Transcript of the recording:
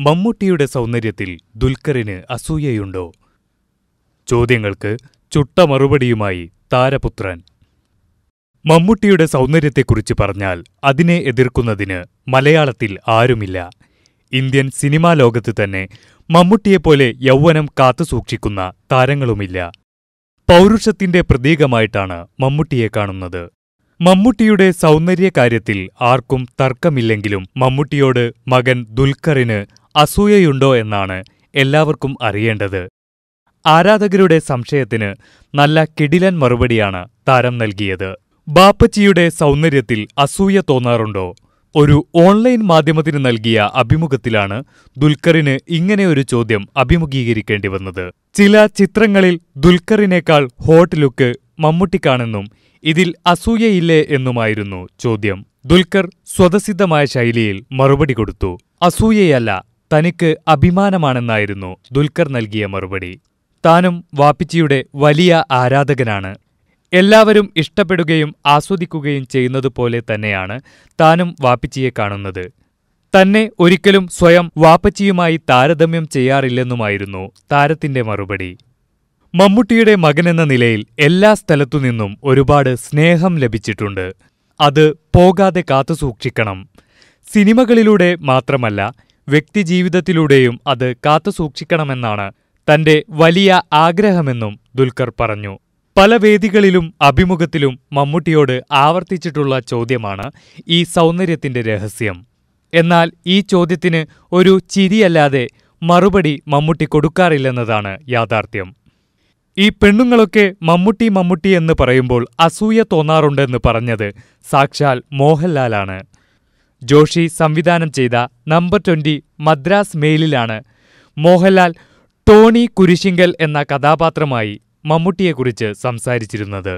മമ്മൂട്ടിയുടെ സൗന്ദര്യത്തിൽ ദുൽഖറിന് അസൂയയുണ്ടോ? ചോദ്യങ്ങൾക്ക് ചുട്ട മറുപടിയുമായി താരപുത്രൻ. മമ്മൂട്ടിയുടെ സൗന്ദര്യത്തെക്കുറിച്ച് പറഞ്ഞാൽ അതിനെ എതിർക്കുന്നതിന് മലയാളത്തിൽ ആരുമില്ല. ഇന്ത്യൻ സിനിമാ ലോകത്ത് തന്നെ മമ്മൂട്ടിയെപ്പോലെ യൗവനം കാത്തുസൂക്ഷിക്കുന്ന താരങ്ങളുമില്ല. പൗരുഷത്തിന്റെ പ്രതീകമായിട്ടാണ് മമ്മൂട്ടിയെ കാണുന്നത്. മമ്മൂട്ടിയുടെ സൗന്ദര്യകാര്യത്തിൽ ആർക്കും തർക്കമില്ലെങ്കിലും മമ്മൂട്ടിയോട് മകൻ ദുൽഖറിന് അസൂയയുണ്ടോ എന്നാണ് എല്ലാവർക്കും അറിയേണ്ടത്. ആരാധകരുടെ സംശയത്തിന് നല്ല കിടിലൻ മറുപടിയാണ് താരം നൽകിയത്. ബാപ്പച്ചിയുടെ സൗന്ദര്യത്തിൽ അസൂയ തോന്നാറുണ്ടോ? ഒരു ഓൺലൈൻ മാധ്യമത്തിന് നൽകിയ അഭിമുഖത്തിലാണ് ദുൽഖറിന് ഇങ്ങനെയൊരു ചോദ്യം അഭിമുഖീകരിക്കേണ്ടി വന്നത്. ചില ചിത്രങ്ങളിൽ ദുൽഖറിനേക്കാൾ ഹോട്ട് ലുക്ക് മമ്മൂട്ടിക്കാണെന്നും ഇതിൽ അസൂയയില്ലേ എന്നുമായിരുന്നു ചോദ്യം. ദുൽഖർ സ്വതസിദ്ധമായ ശൈലിയിൽ മറുപടി കൊടുത്തു. അസൂയയല്ല തനിക്ക് അഭിമാനമാണെന്നായിരുന്നു ദുൽഖർ നൽകിയ മറുപടി. താനും വാപ്പിച്ചിയുടെ വലിയ ആരാധകനാണ്. എല്ലാവരും ഇഷ്ടപ്പെടുകയും ആസ്വദിക്കുകയും ചെയ്യുന്നതുപോലെ തന്നെയാണ് താനും വാപ്പിച്ചിയെ കാണുന്നത്. തന്നെ ഒരിക്കലും സ്വയം വാപ്പച്ചിയുമായി താരതമ്യം ചെയ്യാറില്ലെന്നുമായിരുന്നു താരത്തിന്റെ മറുപടി. മമ്മൂട്ടിയുടെ മകനെന്ന നിലയിൽ എല്ലാ സ്ഥലത്തുനിന്നും ഒരുപാട് സ്നേഹം ലഭിച്ചിട്ടുണ്ട്. അത് പോകാതെ കാത്തുസൂക്ഷിക്കണം. സിനിമകളിലൂടെ മാത്രമല്ല വ്യക്തിജീവിതത്തിലൂടെയും അത് കാത്തുസൂക്ഷിക്കണമെന്നാണ് തന്റെ വലിയ ആഗ്രഹമെന്നും ദുൽഖർ പറഞ്ഞു. പല വേദികളിലും അഭിമുഖത്തിലും മമ്മൂട്ടിയോട് ആവർത്തിച്ചിട്ടുള്ള ചോദ്യമാണ് ഈ സൗന്ദര്യത്തിന്റെ രഹസ്യം. എന്നാൽ ഈ ചോദ്യത്തിന് ഒരു ചിരിയല്ലാതെ മറുപടി മമ്മൂട്ടി കൊടുക്കാറില്ലെന്നതാണ് യാഥാർത്ഥ്യം. ഈ പെണ്ണുങ്ങളൊക്കെ മമ്മൂട്ടി മമ്മൂട്ടി എന്ന് പറയുമ്പോൾ അസൂയ തോന്നാറുണ്ടെന്ന് പറഞ്ഞത് സാക്ഷാൽ മോഹൻലാലാണ്. ജോഷി സംവിധാനം ചെയ്ത നമ്പർ ട്വന്റി മദ്രാസ് മെയിലിലാണ് മോഹൻലാൽ ടോണി കുരിശിങ്കൽ എന്ന കഥാപാത്രമായി മമ്മൂട്ടിയെക്കുറിച്ച് സംസാരിച്ചിരുന്നത്.